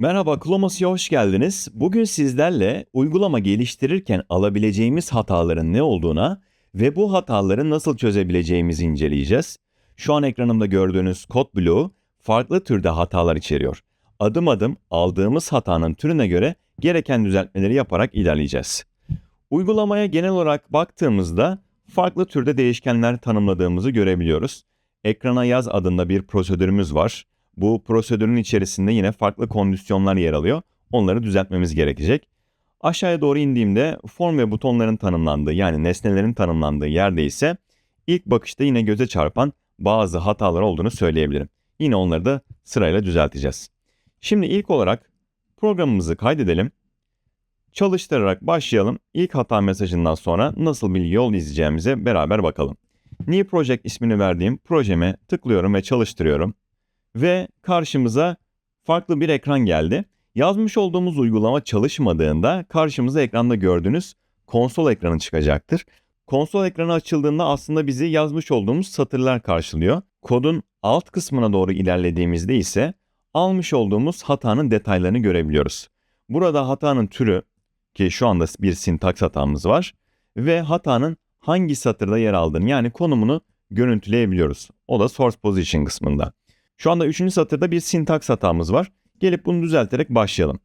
Merhaba, Klomas'a hoş geldiniz. Bugün sizlerle uygulama geliştirirken alabileceğimiz hataların ne olduğuna ve bu hataları nasıl çözebileceğimizi inceleyeceğiz. Şu an ekranımda gördüğünüz kod bloğu farklı türde hatalar içeriyor. Adım adım aldığımız hatanın türüne göre gereken düzeltmeleri yaparak ilerleyeceğiz. Uygulamaya genel olarak baktığımızda farklı türde değişkenler tanımladığımızı görebiliyoruz. Ekrana yaz adında bir prosedürümüz var. Bu prosedürün içerisinde yine farklı kondisyonlar yer alıyor. Onları düzeltmemiz gerekecek. Aşağıya doğru indiğimde form ve butonların tanımlandığı yani nesnelerin tanımlandığı yerde ise ilk bakışta yine göze çarpan bazı hatalar olduğunu söyleyebilirim. Yine onları da sırayla düzelteceğiz. Şimdi ilk olarak programımızı kaydedelim. Çalıştırarak başlayalım. İlk hata mesajından sonra nasıl bir yol izleyeceğimize beraber bakalım. New Project ismini verdiğim projeme tıklıyorum ve çalıştırıyorum. Ve karşımıza farklı bir ekran geldi. Yazmış olduğumuz uygulama çalışmadığında karşımıza ekranda gördüğünüz konsol ekranı çıkacaktır. Konsol ekranı açıldığında aslında bizi yazmış olduğumuz satırlar karşılıyor. Kodun alt kısmına doğru ilerlediğimizde ise almış olduğumuz hatanın detaylarını görebiliyoruz. Burada hatanın türü ki şu anda bir sintaks hatamız var ve hatanın hangi satırda yer aldığını yani konumunu görüntüleyebiliyoruz. O da source position kısmında. Şu anda 3. satırda bir sintaks hatamız var. Gelip bunu düzelterek başlayalım.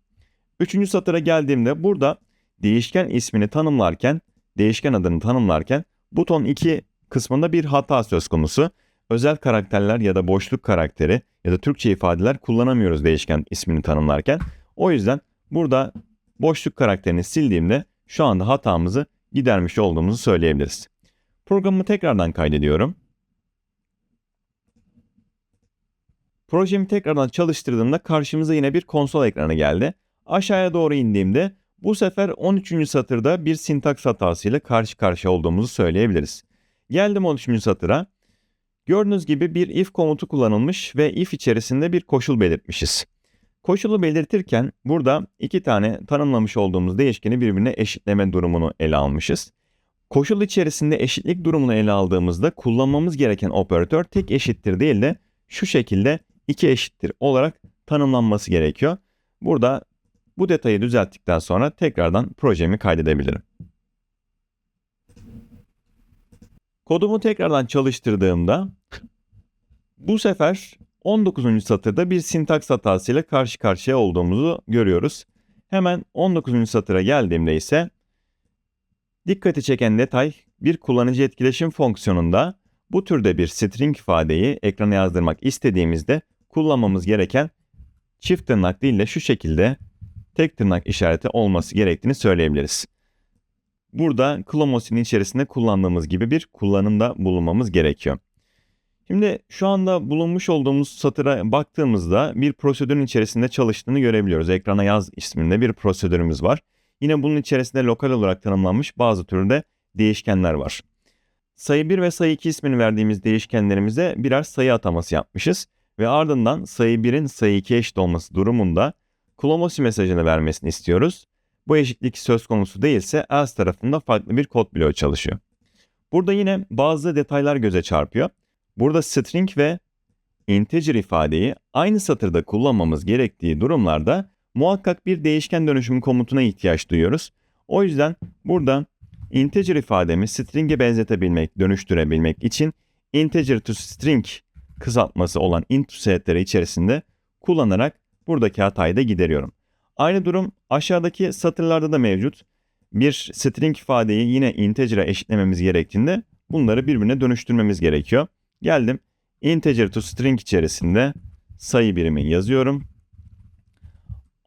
3. satıra geldiğimde burada değişken ismini tanımlarken, değişken adını tanımlarken buton 2 kısmında bir hata söz konusu. Özel karakterler ya da boşluk karakteri ya da Türkçe ifadeler kullanamıyoruz değişken ismini tanımlarken. O yüzden burada boşluk karakterini sildiğimde şu anda hatamızı gidermiş olduğumuzu söyleyebiliriz. Programımı tekrardan kaydediyorum. Projemi tekrardan çalıştırdığımda karşımıza yine bir konsol ekranı geldi. Aşağıya doğru indiğimde bu sefer 13. satırda bir sintaks hatasıyla karşı karşıya olduğumuzu söyleyebiliriz. Geldim 13. satıra. Gördüğünüz gibi bir if komutu kullanılmış ve if içerisinde bir koşul belirtmişiz. Koşulu belirtirken burada iki tane tanımlamış olduğumuz değişkeni birbirine eşitleme durumunu ele almışız. Koşul içerisinde eşitlik durumunu ele aldığımızda kullanmamız gereken operatör tek eşittir değil de şu şekilde 2 eşittir olarak tanımlanması gerekiyor. Burada bu detayı düzelttikten sonra tekrardan projemi kaydedebilirim. Kodumu tekrardan çalıştırdığımda bu sefer 19. satırda bir sintaks hatasıyla karşı karşıya olduğumuzu görüyoruz. Hemen 19. satıra geldiğimde ise dikkati çeken detay bir kullanıcı etkileşim fonksiyonunda bu türde bir string ifadeyi ekrana yazdırmak istediğimizde kullanmamız gereken çift tırnak değil de şu şekilde tek tırnak işareti olması gerektiğini söyleyebiliriz. Burada Clomos'in içerisinde kullandığımız gibi bir kullanımda bulunmamız gerekiyor. Şimdi şu anda bulunmuş olduğumuz satıra baktığımızda bir prosedürün içerisinde çalıştığını görebiliyoruz. Ekrana yaz isminde bir prosedürümüz var. Yine bunun içerisinde lokal olarak tanımlanmış bazı türde değişkenler var. Sayı 1 ve sayı 2 ismini verdiğimiz değişkenlerimize birer sayı ataması yapmışız ve ardından sayı 1'in sayı 2'ye eşit olması durumunda Clomosi mesajını vermesini istiyoruz. Bu eşitlik söz konusu değilse else tarafında farklı bir kod bloğu çalışıyor. Burada yine bazı detaylar göze çarpıyor. Burada string ve integer ifadeyi aynı satırda kullanmamız gerektiği durumlarda muhakkak bir değişken dönüşüm komutuna ihtiyaç duyuyoruz. O yüzden burada integer ifademi string'e benzetebilmek, dönüştürebilmek için integer to string kısaltması olan intesetleri içerisinde kullanarak buradaki hatayı da gideriyorum. Aynı durum aşağıdaki satırlarda da mevcut. Bir string ifadeyi yine integer'a eşitlememiz gerektiğinde bunları birbirine dönüştürmemiz gerekiyor. Geldim integer to string içerisinde sayı birimi yazıyorum.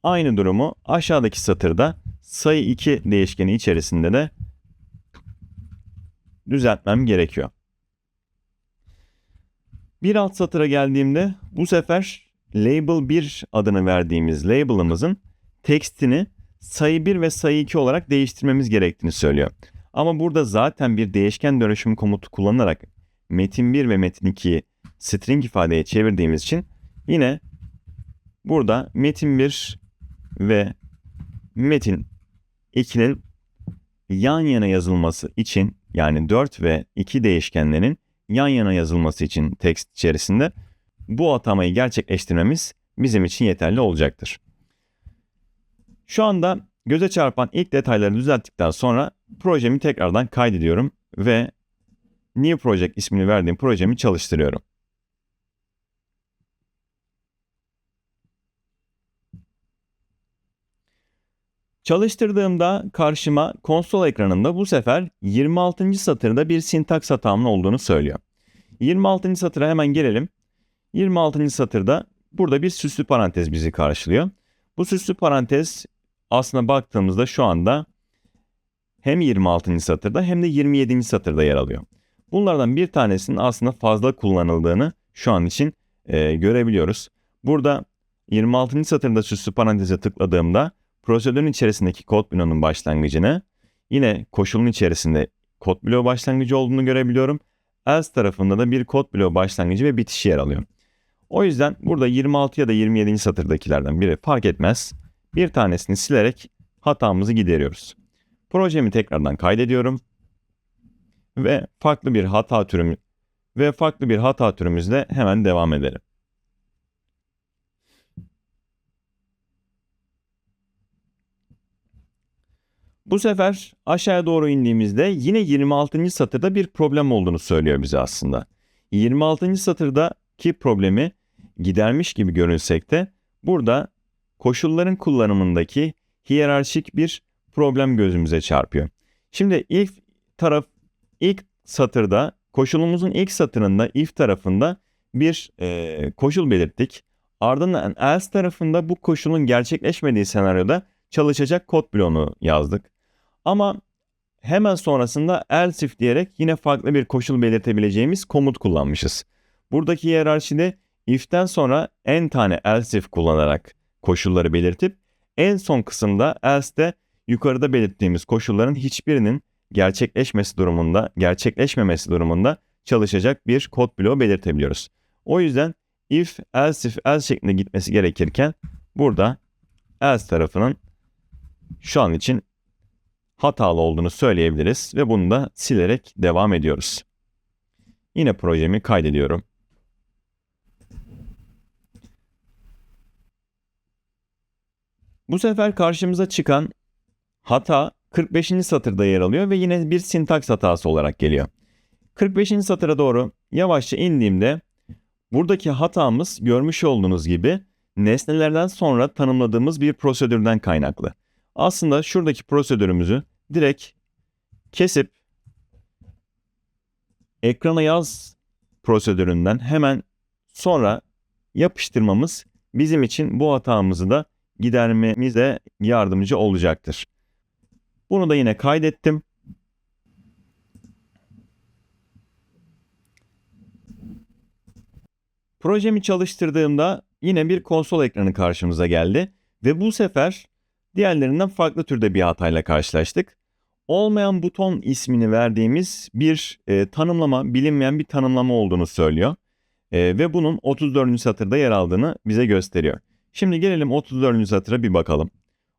Aynı durumu aşağıdaki satırda sayı 2 değişkeni içerisinde de düzeltmem gerekiyor. Bir alt satıra geldiğimde bu sefer label 1 adını verdiğimiz label'ımızın tekstini sayı 1 ve sayı 2 olarak değiştirmemiz gerektiğini söylüyor. Ama burada zaten bir değişken dönüşüm komutu kullanarak metin 1 ve metin 2'yi string ifadeye çevirdiğimiz için yine burada metin 1 ve metin 2'nin yan yana yazılması için yani 4 ve 2 değişkenlerin yan yana yazılması için text içerisinde bu atamayı gerçekleştirmemiz bizim için yeterli olacaktır. Şu anda göze çarpan ilk detayları düzelttikten sonra projemi tekrardan kaydediyorum ve New Project ismini verdiğim projemi çalıştırıyorum. Çalıştırdığımda karşıma konsol ekranında bu sefer 26. satırda bir sintaks hatamın olduğunu söylüyor. 26. satıra hemen gelelim. 26. satırda burada bir süslü parantez bizi karşılıyor. Bu süslü parantez aslında baktığımızda şu anda hem 26. satırda hem de 27. satırda yer alıyor. Bunlardan bir tanesinin aslında fazla kullanıldığını şu an için e, görebiliyoruz. Burada 26. satırda süslü paranteze tıkladığımda prosedürün içerisindeki kod bloğunun başlangıcını yine koşulun içerisinde kod bloğu başlangıcı olduğunu görebiliyorum. Else tarafında da bir kod bloğu başlangıcı ve bitişi yer alıyor. O yüzden burada 26 ya da 27. satırdakilerden biri fark etmez. Bir tanesini silerek hatamızı gideriyoruz. Projemi tekrardan kaydediyorum. Ve farklı bir hata türümü ve farklı bir hata türümüzle hemen devam edelim. Bu sefer aşağıya doğru indiğimizde yine 26. satırda bir problem olduğunu söylüyor bize aslında. 26. satırdaki problemi gidermiş gibi görünsek de burada koşulların kullanımındaki hiyerarşik bir problem gözümüze çarpıyor. Şimdi ilk taraf ilk satırda koşulumuzun ilk satırında if tarafında bir e, koşul belirttik. Ardından else tarafında bu koşulun gerçekleşmediği senaryoda çalışacak kod bloğunu yazdık. Ama hemen sonrasında else if diyerek yine farklı bir koşul belirtebileceğimiz komut kullanmışız. Buradaki hiyerarşide if'ten sonra en tane else if kullanarak koşulları belirtip en son kısımda else'de yukarıda belirttiğimiz koşulların hiçbirinin gerçekleşmesi durumunda, gerçekleşmemesi durumunda çalışacak bir kod bloğu belirtebiliyoruz. O yüzden if, else if, else şeklinde gitmesi gerekirken burada else tarafının şu an için hatalı olduğunu söyleyebiliriz ve bunu da silerek devam ediyoruz. Yine projemi kaydediyorum. Bu sefer karşımıza çıkan hata 45. satırda yer alıyor ve yine bir sintaks hatası olarak geliyor. 45. satıra doğru yavaşça indiğimde buradaki hatamız görmüş olduğunuz gibi nesnelerden sonra tanımladığımız bir prosedürden kaynaklı. Aslında şuradaki prosedürümüzü direkt kesip ekrana yaz prosedüründen hemen sonra yapıştırmamız bizim için bu hatamızı da gidermemize yardımcı olacaktır. Bunu da yine kaydettim. Projemi çalıştırdığımda yine bir konsol ekranı karşımıza geldi ve bu sefer diğerlerinden farklı türde bir hatayla karşılaştık. Olmayan buton ismini verdiğimiz bir e, tanımlama, bilinmeyen bir tanımlama olduğunu söylüyor. E, ve bunun 34. satırda yer aldığını bize gösteriyor. Şimdi gelelim 34. satıra bir bakalım.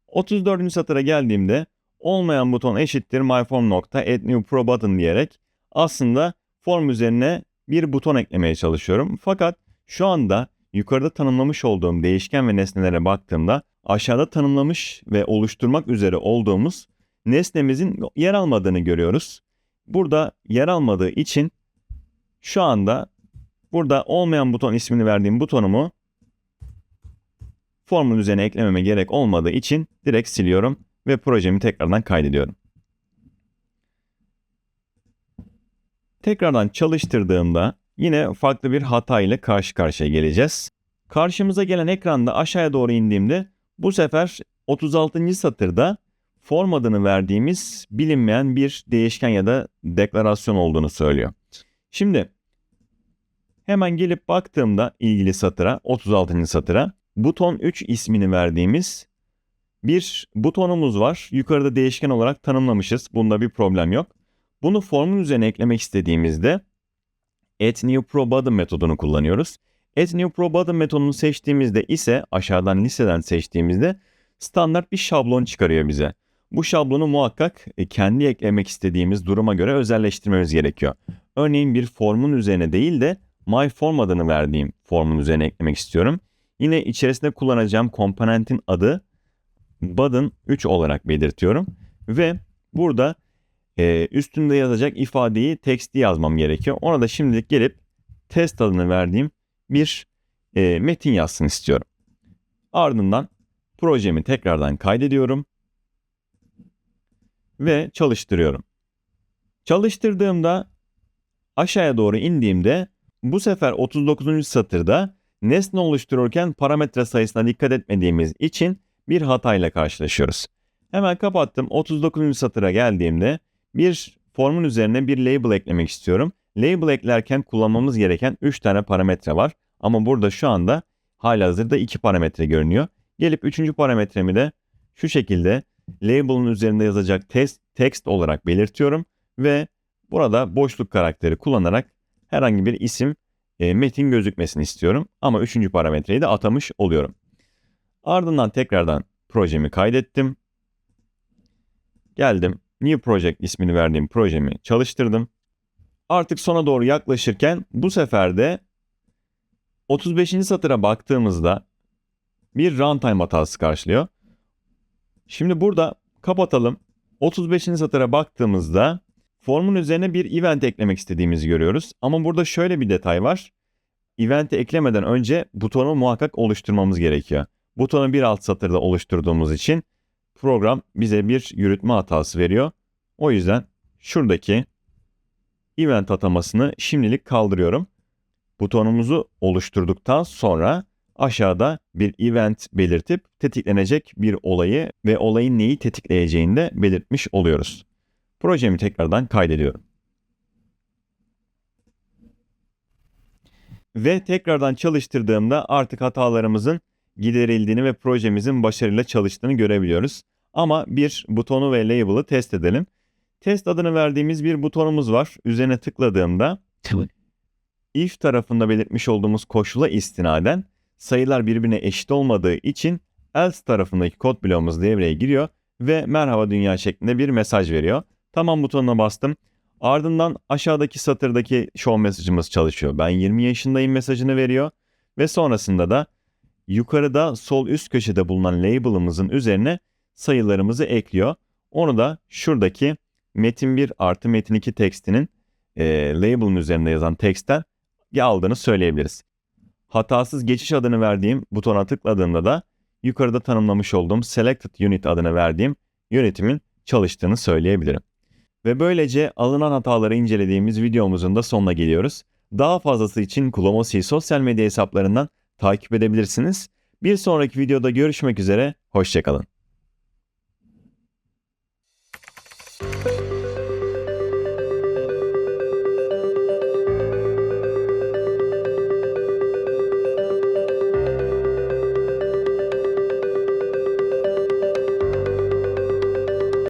34. satıra geldiğimde olmayan buton eşittir myform nokta diyerek aslında form üzerine bir buton eklemeye çalışıyorum. Fakat şu anda yukarıda tanımlamış olduğum değişken ve nesnelere baktığımda aşağıda tanımlamış ve oluşturmak üzere olduğumuz nesnemizin yer almadığını görüyoruz. Burada yer almadığı için şu anda burada olmayan buton ismini verdiğim butonumu formun üzerine eklememe gerek olmadığı için direkt siliyorum ve projemi tekrardan kaydediyorum. Tekrardan çalıştırdığımda yine farklı bir hata ile karşı karşıya geleceğiz. Karşımıza gelen ekranda aşağıya doğru indiğimde bu sefer 36. satırda form adını verdiğimiz bilinmeyen bir değişken ya da deklarasyon olduğunu söylüyor. Şimdi hemen gelip baktığımda ilgili satıra 36. satıra buton 3 ismini verdiğimiz bir butonumuz var. Yukarıda değişken olarak tanımlamışız. Bunda bir problem yok. Bunu formun üzerine eklemek istediğimizde add new pro button metodunu kullanıyoruz. Add new pro button metodunu seçtiğimizde ise aşağıdan listeden seçtiğimizde standart bir şablon çıkarıyor bize. Bu şablonu muhakkak e, kendi eklemek istediğimiz duruma göre özelleştirmemiz gerekiyor. Örneğin bir formun üzerine değil de my form adını verdiğim formun üzerine eklemek istiyorum. Yine içerisinde kullanacağım komponentin adı Bad'ın 3 olarak belirtiyorum. Ve burada e, üstünde yazacak ifadeyi teksti yazmam gerekiyor. Ona da şimdilik gelip test adını verdiğim bir e, metin yazsın istiyorum. Ardından projemi tekrardan kaydediyorum ve çalıştırıyorum. Çalıştırdığımda aşağıya doğru indiğimde bu sefer 39. satırda nesne oluştururken parametre sayısına dikkat etmediğimiz için bir hatayla karşılaşıyoruz. Hemen kapattım. 39. satıra geldiğimde bir formun üzerine bir label eklemek istiyorum. Label eklerken kullanmamız gereken 3 tane parametre var. Ama burada şu anda halihazırda 2 parametre görünüyor. Gelip 3. parametremi de şu şekilde label'ın üzerinde yazacak test, text olarak belirtiyorum ve burada boşluk karakteri kullanarak herhangi bir isim e, metin gözükmesini istiyorum. Ama 3. parametreyi de atamış oluyorum. Ardından tekrardan projemi kaydettim. Geldim. New Project ismini verdiğim projemi çalıştırdım. Artık sona doğru yaklaşırken bu sefer de 35. satıra baktığımızda bir runtime hatası karşılıyor. Şimdi burada kapatalım. 35. satıra baktığımızda formun üzerine bir event eklemek istediğimizi görüyoruz. Ama burada şöyle bir detay var. Event'i eklemeden önce butonu muhakkak oluşturmamız gerekiyor. Butonu bir alt satırda oluşturduğumuz için program bize bir yürütme hatası veriyor. O yüzden şuradaki event atamasını şimdilik kaldırıyorum. Butonumuzu oluşturduktan sonra aşağıda bir event belirtip tetiklenecek bir olayı ve olayın neyi tetikleyeceğini de belirtmiş oluyoruz. Projemi tekrardan kaydediyorum. Ve tekrardan çalıştırdığımda artık hatalarımızın giderildiğini ve projemizin başarıyla çalıştığını görebiliyoruz. Ama bir butonu ve label'ı test edelim. Test adını verdiğimiz bir butonumuz var. Üzerine tıkladığımda if tarafında belirtmiş olduğumuz koşula istinaden sayılar birbirine eşit olmadığı için else tarafındaki kod bloğumuz devreye giriyor ve merhaba dünya şeklinde bir mesaj veriyor. Tamam butonuna bastım. Ardından aşağıdaki satırdaki show mesajımız çalışıyor. Ben 20 yaşındayım mesajını veriyor ve sonrasında da yukarıda sol üst köşede bulunan label'ımızın üzerine sayılarımızı ekliyor. Onu da şuradaki metin 1 artı metin 2 tekstinin e, label'ın üzerinde yazan teksten aldığını söyleyebiliriz. Hatasız geçiş adını verdiğim butona tıkladığımda da yukarıda tanımlamış olduğum Selected Unit adını verdiğim yönetimin çalıştığını söyleyebilirim. Ve böylece alınan hataları incelediğimiz videomuzun da sonuna geliyoruz. Daha fazlası için Kulomosi sosyal medya hesaplarından takip edebilirsiniz. Bir sonraki videoda görüşmek üzere, hoşçakalın.